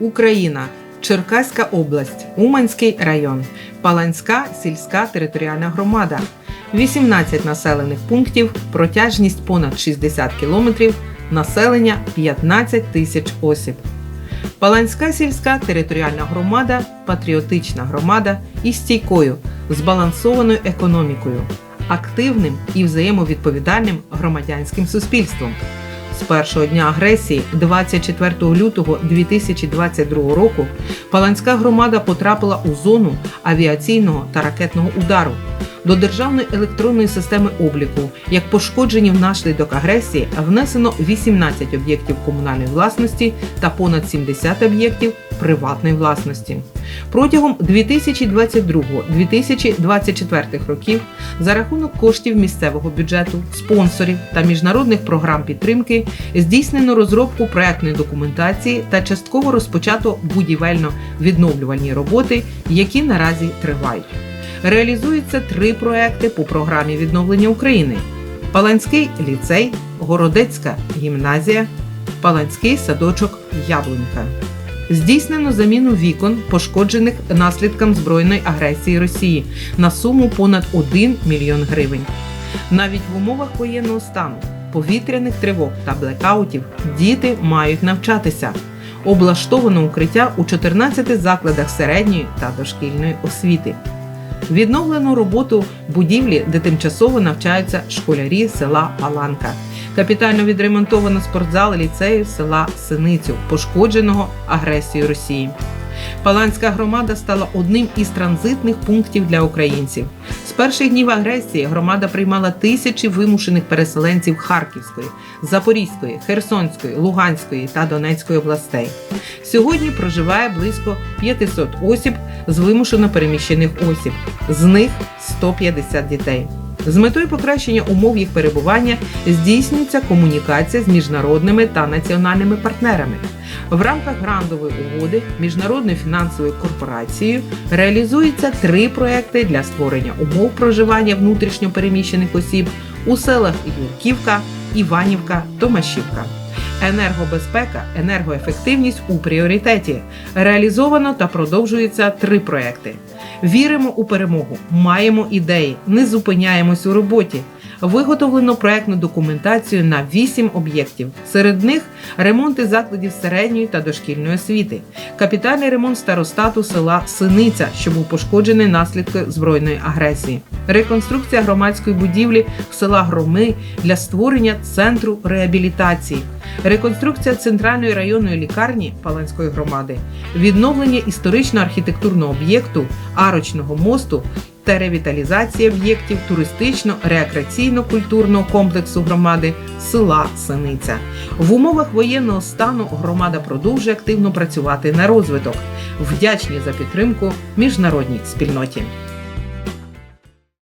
Україна, Черкаська область, Уманський район, Паланська сільська територіальна громада, 18 населених пунктів, протяжність понад 60 кілометрів, населення 15 тисяч осіб. Паланська сільська територіальна громада патріотична громада із стійкою, збалансованою економікою, активним і взаємовідповідальним громадянським суспільством. З першого дня агресії, 24 лютого 2022 року, Паланська громада потрапила у зону авіаційного та ракетного удару. До державної електронної системи обліку, як пошкоджені внаслідок агресії, внесено 18 об'єктів комунальної власності та понад 70 об'єктів приватної власності. Протягом 2022-2024 років за рахунок коштів місцевого бюджету, спонсорів та міжнародних програм підтримки здійснено розробку проектної документації та частково розпочато будівельно-відновлювальні роботи, які наразі тривають. Реалізуються три проекти по програмі відновлення України: Паланський ліцей, Городецька гімназія, Паланський садочок Яблунька. Здійснено заміну вікон, пошкоджених наслідком збройної агресії Росії на суму понад 1 мільйон гривень. Навіть в умовах воєнного стану, повітряних тривог та блекаутів діти мають навчатися. Облаштовано укриття у 14 закладах середньої та дошкільної освіти. Відновлено роботу будівлі, де тимчасово навчаються школярі села Паланка. Капітально відремонтовано спортзал ліцею села Синицю, пошкодженого агресією Росії. Паланська громада стала одним із транзитних пунктів для українців. З перших днів агресії громада приймала тисячі вимушених переселенців Харківської, Запорізької, Херсонської, Луганської та Донецької областей. Сьогодні проживає близько 500 осіб з вимушено переміщених осіб, з них 150 дітей. З метою покращення умов їх перебування здійснюється комунікація з міжнародними та національними партнерами. В рамках грантової угоди міжнародною фінансовою корпорацією реалізуються три проекти для створення умов проживання внутрішньо переміщених осіб у селах Юрківка, Іванівка, Томашівка. Енергобезпека, енергоефективність у пріоритеті. Реалізовано та продовжуються три проекти. Віримо у перемогу, маємо ідеї, не зупиняємось у роботі. Виготовлено проектну документацію на 8 об'єктів. Серед них ремонти закладів середньої та дошкільної освіти, капітальний ремонт старостату села Синиця, що був пошкоджений наслідки збройної агресії, реконструкція громадської будівлі села Громи для створення центру реабілітації, реконструкція центральної районної лікарні Паланської громади, відновлення історично-архітектурного об'єкту арочного мосту та ревіталізації об'єктів туристично-рекреаційно-культурного комплексу громади села Синиця. В умовах воєнного стану громада продовжує активно працювати на розвиток. Вдячні за підтримку міжнародній спільноті.